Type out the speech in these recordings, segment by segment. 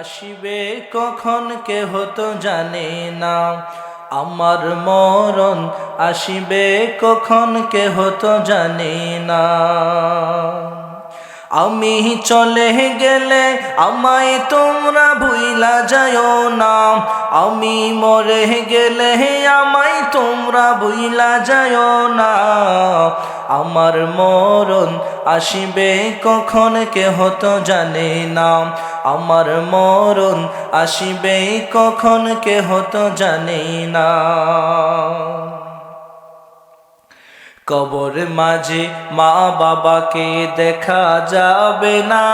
আসিবে কখন কেহ তো জানে না। আমার মরণ আসিবে কখন কেহ তো জানে না। আমি চলে গেলে আমায় তোমরা ভুইলা যায় না। আমি মরে গেলে আমায় তোমরা ভুইলা যায় না। আমার মরণ আসিবে কখন কেহ তো জানে না। আমার মরণ আসিবে কখন কেহ তো জানে না। কবর মাঝে মা বাবাকে দেখা যাবে না।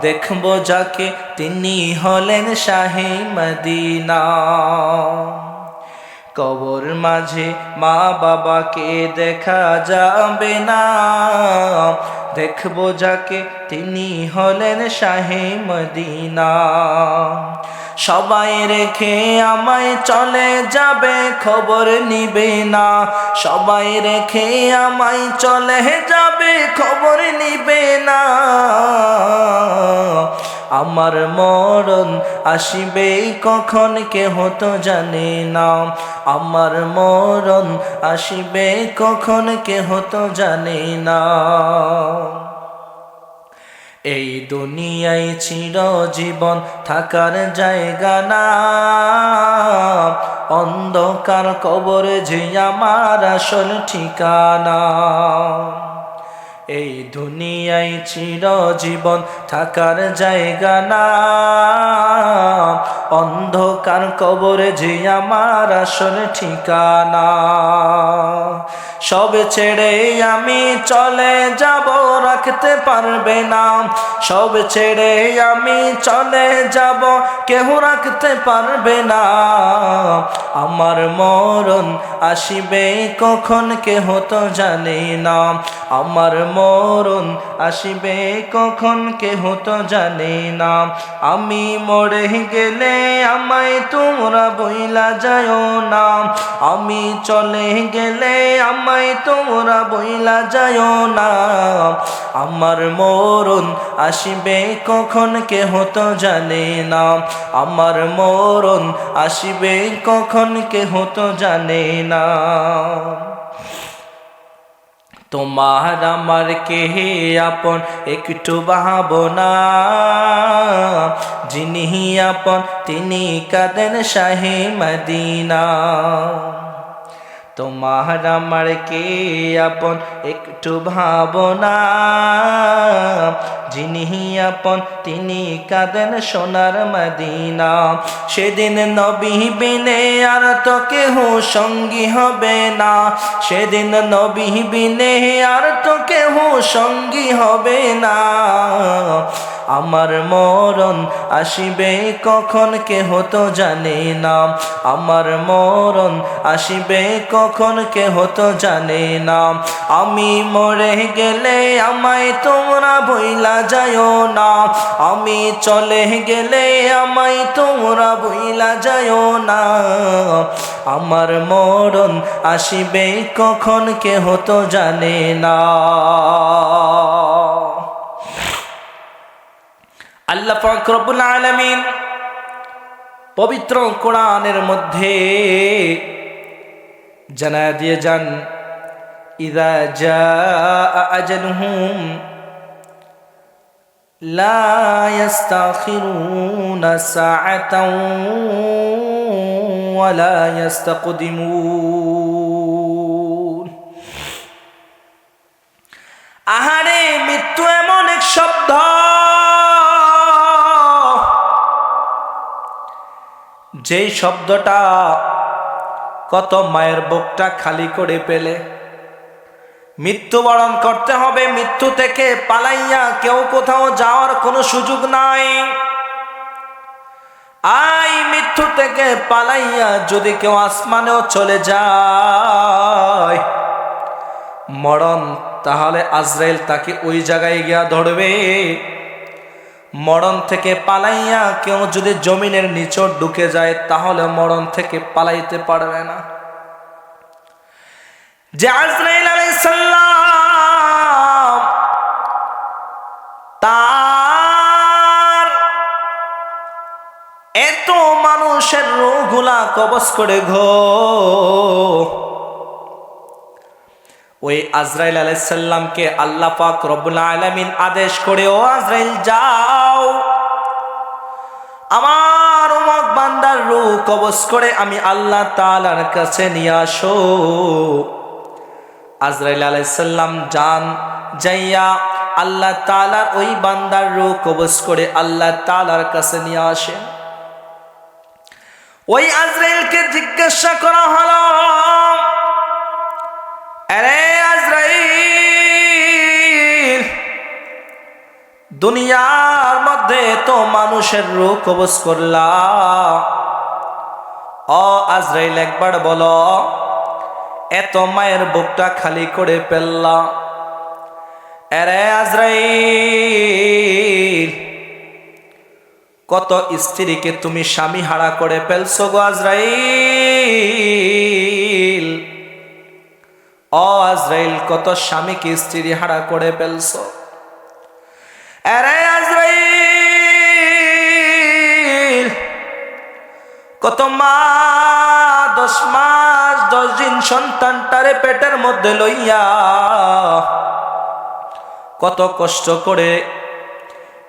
দেখব যাকে তিনি হলেন শাহে মদিনা। কবর মাঝে মা বাবাকে দেখা যাবে না। দেখব যাকে তিনি হলেন শাহে মদিনা। সবাই রেখে আমায় চলে যাবে, খবর নিবে না। সবাই রেখে আমায় চলে যাবে, খবর নিবে না। আমার মরণ আসিবে, কখন কেহ তো জানে না। আমার মরণ আসিবে, কখন কেহ তো জানে না। এই দুনিয়ায় চির জীবন থাকার জায়গা না। অন্ধকার কবর যে আমার আসল ঠিকানা। এই দুনিয়ায় চির জীবন থাকার জায়গা না। অন্ধকার কবরে যে আমার আসল ঠিকানা। সব ছেড়ে আমি চলে যাব, রাখতে পারবে না। সব ছেড়ে আমি চলে যাব, কেহ রাখতে পারবে না। আমার মরণ আসিবে কখন, কেহ তো জানে না। আমার মরণ আসিবে কখন, কেহ তো জানে না। আমি মরে গেলে আমায় তোমরা বইলা যায় না। আমি চলে গেলে আমায় তোমরা বইলা যায় না। আমার মরণ আসিবে কখন কেহ তো জানে না। আমার মরণ আসিবে কখন কেহ তো জানে না। তোমার আমার কে আপন একটু ভাবনা যিনি আপন তিনি কাদেন শাহে মদিনা। তোমার আমার কে আপন একটু ভাবনা যিনি আপন তিনি কাদেন সোনার মদিনা। সেদিন নবী বিনে আর তো কেহ সঙ্গী হবে না। সেদিন নবী বিনে আর তো কেহ সঙ্গী হবে না। আমার মরণ আসিবে কখন কেহ তো জানে না। আমার মরণ আসিবে কখন কেহ তো জানে না। আমি মরে গেলে আমায় তোমরা বইলা যায় না। আমি চলে গেলে আমায় তোমরা বইলা যায় না। আমার মরণ আসিবে কখন কেহ তো জানে না। আল্লাহ পাক রব্বুল আলামিন পবিত্র কোরআনের মধ্যে জানা দিয়ে যান, ইদা জা আজলহুম লা ইস্তাখিরুনা সাআতাও যেই শব্দটা কত মায়ের বুকটা খালি করে পেলে। মৃত্যুবরণ করতে হবে, মৃত্যু থেকে পালাইয়া কেউ কোথাও যাওয়ার কোনো সুযোগ নাই। আই মৃত্যু থেকে পালাইয়া যদি কেউ আসমানেও চলে যায়, মরণ, তাহলে আজরাইল তাকে ওই জায়গায় গিয়া ধরবে। মরণ থেকে পালাইয়া কেউ যদি জমিনের নিচর ঢুকে যায়, তাহলে মরণ থেকে পালাইতে পারবে না। যে আজরাইল আলাইসাল্লাম তার এত মানুষের রুগুলা কবজ করে ঘো ওই আজরাইল আলাইসাল্লামকে আল্লাহ পাক রব্বুল আলামিন আদেশ করে, ও আজরাইল, যাও। আমার উমক বান্দার রু কবজ করে আমি আল্লাহ তাআলার কাছে নিয়ে আসো। আজরাইল আলাইসাল্লাম যান যাইয়া আল্লাহ তাআলার ওই বান্দার রু কবজ করে আল্লাহ তাআলার কাছে নিয়ে আসে। ওই আজরাইলকে জিজ্ঞাসা করা হলো, আরে আজরাইল, দুনিয়ার মধ্যে তো মানুষের রূপ কবজ করলা। অ আজরাইল, একবার বলো, এত মায়ের বুকটা খালি করে ফেললা। আরে আজরাইল, কত স্ত্রীকে তুমি স্বামী হারা করে ফেলছো গো আজরাইল। ও আজরাইল, কত স্বামীকে স্ত্রী হারা করে ফেলছো। আরে আজরাইল কত মা, দশ মাস, দশ দিন সন্তানটারে পেটের মধ্যে লইয়া কত কষ্ট করে,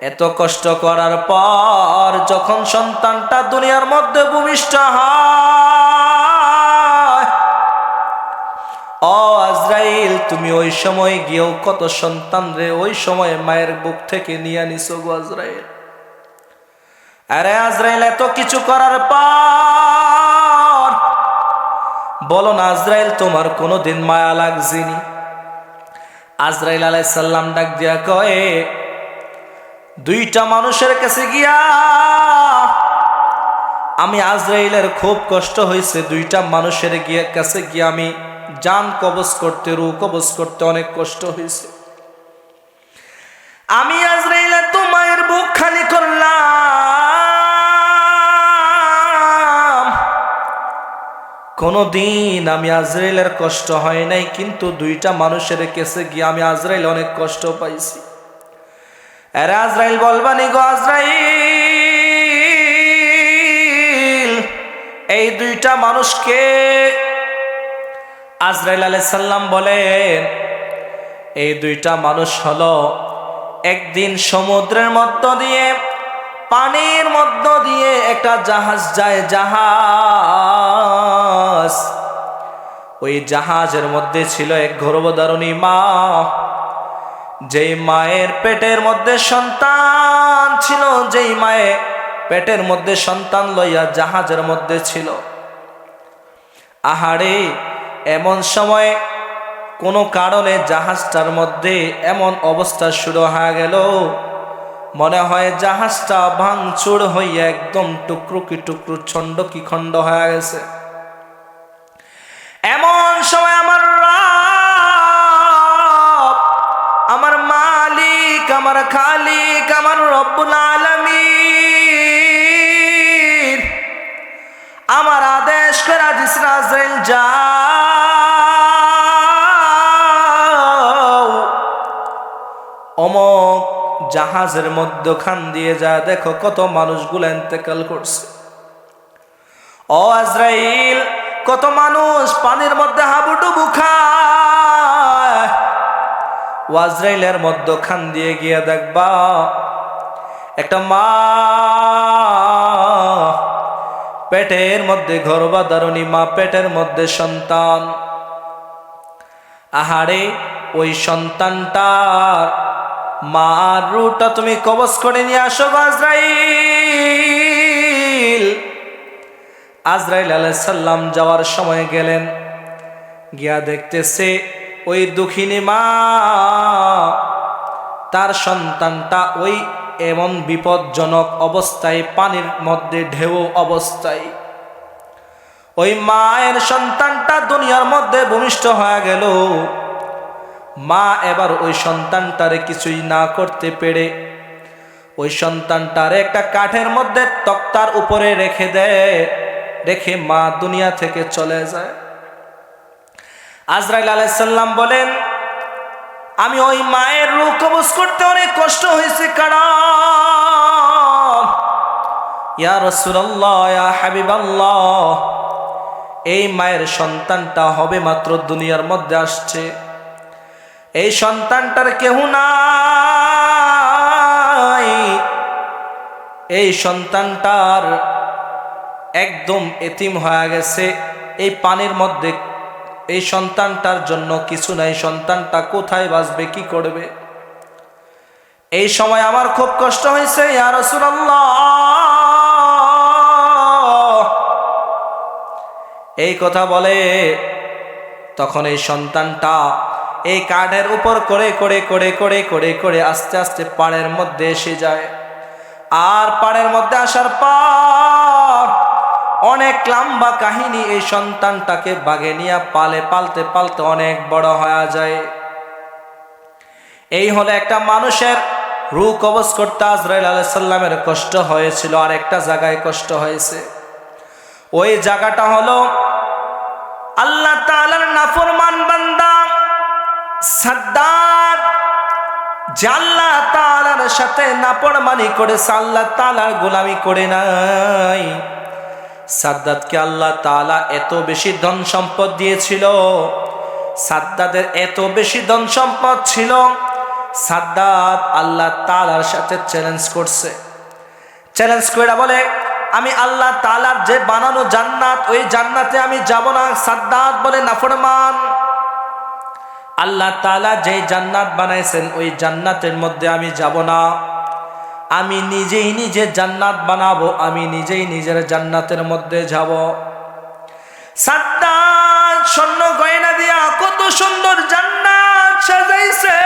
এত কষ্ট করার পর যখন সন্তানটা দুনিয়ার মধ্যে ভূমিষ্ঠ ও আজরাইল, তুমি ওই সময় গিয়েও কত সন্তান রে, ওই সময় মায়ের বুক থেকে নিয়ে নিছো গো আজরাইল। আরে আজরাইল, এত কিছু করার পর বলো না আজরাইল, তোমার কোনোদিন মায়া লাগছিনি? আজরাইল আলাইসাল্লাম ডাক দিয়া কয়ে, দুইটা মানুষের কাছে গিয়া আমি আজরাইলের খুব কষ্ট হয়েছে। দুইটা মানুষের গিয়ে কাছে গিয়ে আমি যান কবজ করতে, রু কবজ করতে অনেক কষ্ট হয়েছে। আমি আজরাইলে তো মায়ের বুক খালি কোনদিন আমি আজরাইলের কষ্ট হয় নাই, কিন্তু দুইটা মানুষের কাছে গিয়ে আমি আজরাইল অনেক কষ্ট পাইছি। আরে আজরাইল বলবানি গো আজরাইল, এই দুইটা মানুষকে আজরাইল আলাইসাল্লাম বলেন এই দুইটা মানুষ হলো একদিন সমুদ্রের মধ্য দিয়ে, পানির মধ্য দিয়ে একটা জাহাজ যায়, জাহাজ ওই জাহাজের মধ্যে ছিল এক গর্ভধারণী মা যেই মায়ের পেটের মধ্যে সন্তান ছিল, যেই মায়ে পেটের মধ্যে সন্তান লইয়া জাহাজের মধ্যে ছিল। আহারে, এমন সময় কোনো কারণে জাহাজটার মধ্যে এমন অবস্থা শুরু হয়ে গেল। মনে হয় জাহাজটা ভাঙচুর হইয়া একদম টুকরো কি টুকরো ছন্ড কি খণ্ড হয়ে গেছে। এমন সময় আমার আমার মালিক, আমার খালিক, আমার রব্বুল আলামিন। আমার আদেশ করা জিসরাজেল যাও। অমক জাহাজের মধ্যখান দিয়ে যা, দেখো কত মানুষগুলো এতেকাল করছে। ও আজরাইল কত মানুষ পানির মধ্যে হাবুডুবু খায়। ওয়াজরাইলের মধ্যখান দিয়ে গিয়ে দেখবা, একটা মা পেটের মধ্যে গর্ভাধারণী মা পেটের মধ্যে সন্তান। আহারে, ওই সন্তানটার মার রুটা তুমি কবজ করে নিয়ে আসো গো আজরাইল আজরাইল আলাইসাল্লাম যাওয়ার সময় গেলেন, গিয়া দেখতেছে ওই দুঃখিনী মা, তার সন্তানটা ওই এমন বিপজ্জনক অবস্থায় পানির মধ্যে ঢেউ অবস্থায়। ওই মায়ের সন্তানটা দুনিয়ার মধ্যে ভূমিষ্ঠ হয়ে গেল। মা এবার ওই সন্তানটারে কিছুই না করতে পেরে, ওই সন্তানটারে একটা কাঠের মধ্যে তক্তার উপরে রেখে দেয়। রেখে মা দুনিয়া থেকে চলে যায়। আজরাইল আলাইসাল্লাম বলেন, আমি ওই মায়ের রূপ কবজ করতে অনেক কষ্ট হয়েছে, কারণ এই মায়ের সন্তানটা হবে মাত্র দুনিয়ার মধ্যে আসছে। এই সন্তানটার কেহ নাই। এই সন্তানটার একদম এতিম হয়ে গেছে। এই পানির মধ্যে এই সন্তানটার জন্য কিছু নাই। সন্তানটা কোথায় বাঁচবে, কি করবে? এই সময় আমার খুব কষ্ট হয়েছে, ইয়া রাসূলুল্লাহ। এই কথা বলে তখন এই সন্তানটা এই কাঠের উপর করে করে করে করে করে করে আস্তে আস্তে পাড়ের মধ্যে এসে যায়। আর পাড়ের মধ্যে আসার পর অনেক লম্বা কাহিনী এই সন্তানটাকে বাগে নিয়ে পালে পালতে পালতে অনেক বড় হয়ে যায়। এই হলো একটা মানুষের রু কবজ করতে আজরাইল আলাইসাল্লামের কষ্ট হয়েছিল আর একটা জায়গায় কষ্ট হয়েছে। ওই জায়গাটা হলো আল্লাহ তাআলার নাফরমান বান্দা সাদ্দাদ, যে আল্লাহ তাআলার সাথে নাফরমানি করেছে, আল্লাহ তাআলার গোলামি করে নাই। সাদ্দাদকে আল্লাহ তাআলা এত বেশি ধন সম্পদ দিয়েছিল, সাদ্দাদের এত বেশি ধন সম্পদ ছিল, সাদ্দাদ আল্লাহ তাআলার সাথে চ্যালেঞ্জ করছে। চ্যালেঞ্জ করে বলে, আমি আল্লাহ তালার যে বানানো জান্নাত, ওই জান্নাতে আমি যাব না। সাদ্দাত বলে নাফরমান আল্লাহ তালা যে জান্নাত বানাইছেন, ওই জান্নাতের মধ্যে আমি যাব না। আমি নিজেই নিজে জান্নাত বানাবো, আমি নিজেই নিজের জান্নাতের মধ্যে যাব। সাদ্দাত স্বর্ণ গয়না দিয়া কত সুন্দর জান্নাত সাজাইছে।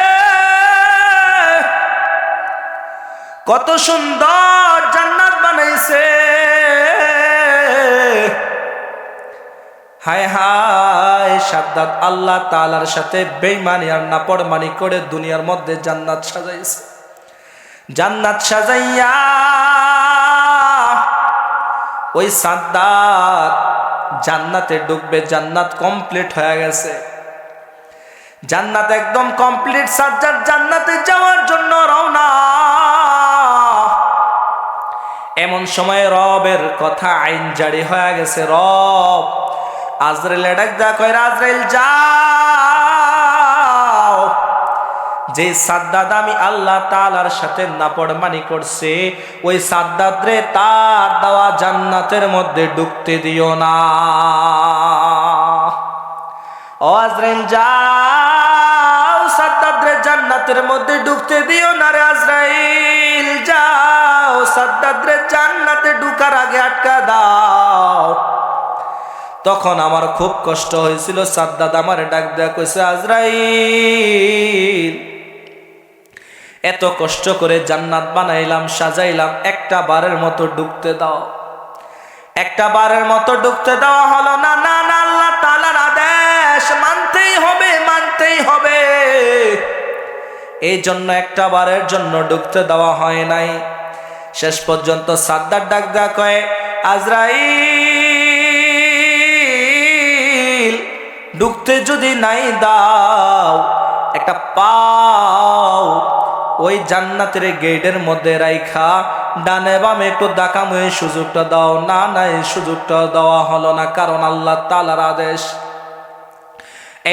কত সুন্দর জান্নাত বানাইছে। হায় হায়, সাদ্দাত আল্লাহ তালার সাথে বেইমানি আর নাপড়মানি করে দুনিয়ার মধ্যে জান্নাত সাজাইছে। জান্নাত সাজাইয়া, ওই সাদ্দাত জান্নাতে ডুববে, জান্নাত কমপ্লিট হয়ে গেছে। জান্নাত একদম কমপ্লিট সাজ্জাদ জান্নাতে যাওয়ার জন্য রওনা। এমন সময় রবের কথা আইন জারি হয়ে গেছে, রব। আজরাইল ডাক দা কয়, আজরাইল যাও যে সাদ্দাদ আমি আল্লাহ তালার সাথে নাপড়মানি করছে, ওই সাদ্দাদ রে তার দেওয়া জান্নাতের মধ্যে ঢুকতে দিও না। আজরাইল যাও সাদ্দাদ রে জান্নাতের মধ্যে ঢুকতে দিও না রে আজরাইল। যাও সাদ্দাদ রে জান্নাতে ঢুকার আগে আটকা দাও। তখন আমার খুব কষ্ট হয়েছিল, সাদ্দাদ আমার ডাক দেয়া কইছে, আজরাইল এত কষ্ট করে জান্নাত বানাইলাম, সাজাইলাম, একটা বারের মতো ডুবতে দাও। একটা বারের মতো ডুবতে দেওয়া হলো না না না, আল্লাহ তালার আদেশ, মানতেই হবে মানতেই হবে। এই জন্য একটা বারের জন্য ডুবতে দেওয়া হয় নাই। শেষ পর্যন্ত সাদ্দার ডাক দেয়া কয়ে, আজরাইল ঢুকতে যদি নাই দাও, একটা পাও ওই জান্নাতের গেটের মধ্যে রাইখা, ডানে বামে একটু দাকাম এই সুযোগটা দাও। না না, এই সুযোগটা দেওয়া হলো না, কারণ আল্লাহ তালার আদেশ।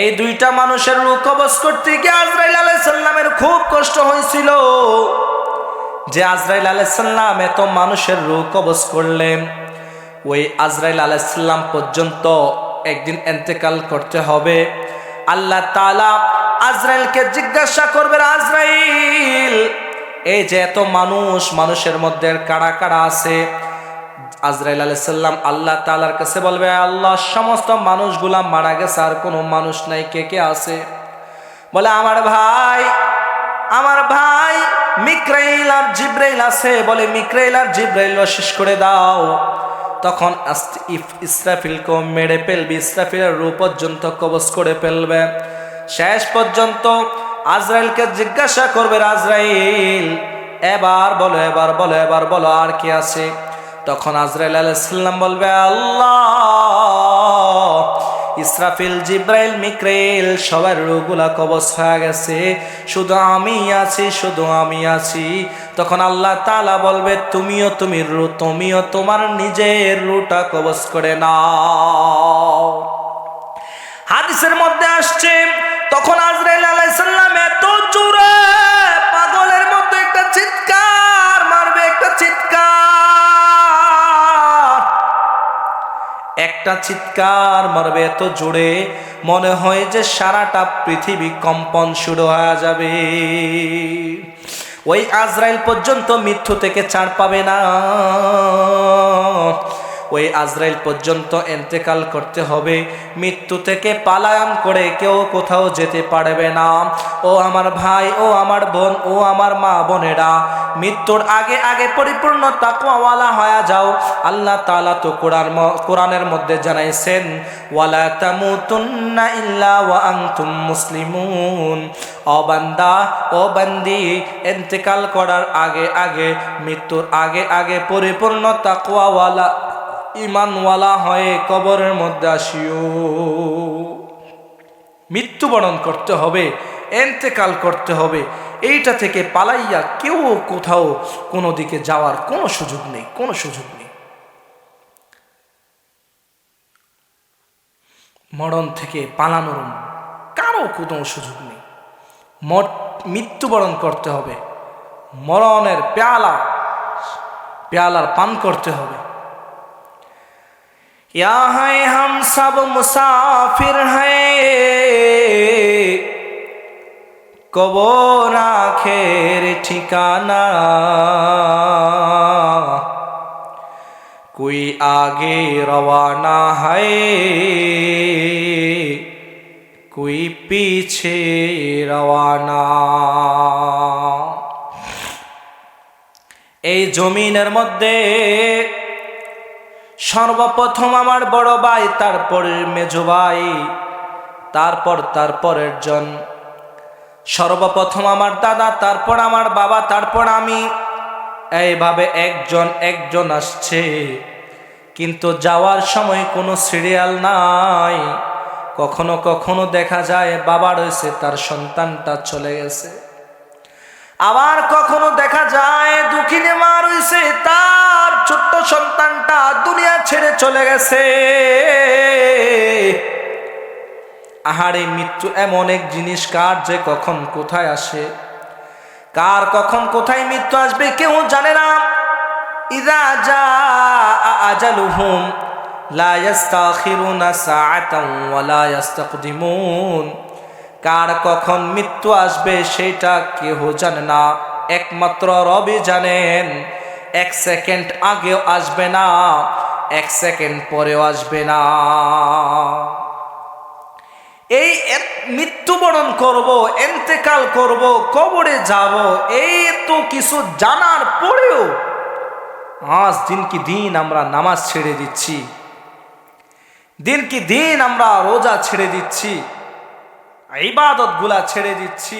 এই দুইটা মানুষের রূপ কবচ করতে গিয়ে আজরাইল আলাইসাল্লামের খুব কষ্ট হয়েছিল। যে আজরাইল আলাইসাল্লাম এত মানুষের রূপ কবচ করলেন, ওই আজরাইল আলাইসাল্লাম পর্যন্ত একদিন এন্তেকাল করতে হবে। আল্লাহ তালা আজরাইলকে জিজ্ঞাসা করবে, আজরাইল, এই যে এত মানুষ, মানুষের মধ্যে কারা কারা আছে? আজরাইল আলাইসাল্লাম আল্লাহ তালার কাছে বলবে, আল্লাহ, সমস্ত মানুষগুলা মারা গেছে আর কোনো মানুষ নাই, কে কে আছে? বলে, আমার ভাই আমার ভাই মিক্রাইল আর জিব্রাইল আছে। বলে, মিক্রাইল আর জিব্রাইল শেষ করে দাও। তখন ইসরাফিলকে মেরে ফেলবে, ইসরাফিলের রূপ পর্যন্ত কবজ করে ফেলবে। শেষ পর্যন্ত আজরাইলকে জিজ্ঞাসা করবে আজরাইল এবার বলো এবার বলো এবার বলো, আর কি আছে? তখন আজরাইল আলাইসাল্লাম বলবে, আল্লাহ, ইসরাফিল, জিব্রাইল, মিক্রেল, সবার রোগুলা কবচ হয়ে গেছে। শুধু আমি আছি, শুধু আমি আছি। তখন আল্লাহ তাআলা বলবে, তুমিও তুমি রু, তুমিও তোমার নিজের রুটা কবজ করে নাও। হাদিসের মধ্যে আসছে তখন আজরাইল আলাইসাল্লাম এত জোরে পাগলের মতো একটা চিৎকার মারবে, একটা চিৎকার। একটা চিৎকার মারবে এত জোরে, মনে হয় যে সারাটা পৃথিবী কম্পন শুরু হয়ে যাবে। ওই আজরাইল পর্যন্ত মৃত্যু থেকে ছাড় পাবে না। ওই আজরাইল পর্যন্ত এন্তেকাল করতে হবে। মৃত্যু থেকে পালায়ন করে কেউ কোথাও যেতে পারবে না। ও আমার ভাই, ও আমার বোন, ও আমার মা বোনেরা, মৃত্যুর আগে আগে পরিপূর্ণ তাকওয়ালা হয়ে যাও। আল্লাহ তালা তো কোরআন কোরআনের মধ্যে জানাইছেন, ওয়ালা তামুতুন্না ইল্লা ওয়া আনতুম মুসলিমুন। ও বান্দা, এন্তেকাল করার আগে আগে, মৃত্যুর আগে আগে পরিপূর্ণ তাকওয়াওয়ালা ইমানওয়ালা হয়ে কবরের মধ্যে আসিও। মৃত্যুবরণ করতে হবে, এন্তেকাল করতে হবে। এইটা থেকে পালাইয়া কেউ কোথাও কোনো দিকে যাওয়ার কোনো সুযোগ নেই, কোনো সুযোগ নেই। মরণ থেকে পালানোর কারও কোনো সুযোগ নেই। মৃত্যুবরণ করতে হবে। মরণের পেয়ালা পেয়ালার পান করতে হবে। या है हम सब मुसाफिर हैं कबो आखेर ठिकाना कोई आगे रवाना है कोई पीछे रवाना এই জমিনের মধ্যে সর্বপ্রথম আমার বড় ভাই তারপর মেজো ভাই, তারপর তারপরের জন। সর্বপ্রথম আমার দাদা, তারপর আমার বাবা, তারপর আমি। এইভাবে একজন একজন আসছে। কিন্তু যাওয়ার সময় কোনো সিরিয়াল নাই। কখনো কখনো দেখা যায় বাবা রয়েছে, তার সন্তানটা চলে গেছে। আবার কখনো দেখা যায় দুঃখিনী মা রয়েছে, তার ছোট্ট সন্তানটা দুনিয়া ছেড়ে চলে গেছে। আহারে, মৃত্যু এমন এক জিনিস, কার যে কখন কোথায় আসে? কার কখন কোথায় মৃত্যু আসবে কেউ জানে না। ইদা যা আজালুহুম, লা ইয়াস্তাখিরুনা সাআতান ওয়া লা ইয়াস্তাকদিমুন কার কখন মৃত্যু আসবে সেটা কেউ জানে না। একমাত্র রবি জানেন। এক সেকেন্ড আগেও আসবে না, এক সেকেন্ড পরেও আসবে না। এই মৃত্যুবরণ করব, এন্তেকাল করব, কবরে যাব, এই তো কিছু জানার পরেও আজ দিন কি দিন আমরা নামাজ ছেড়ে দিচ্ছি, দিন কি দিন আমরা রোজা ছেড়ে দিচ্ছি ইবাদতগুলা ছেড়ে দিচ্ছি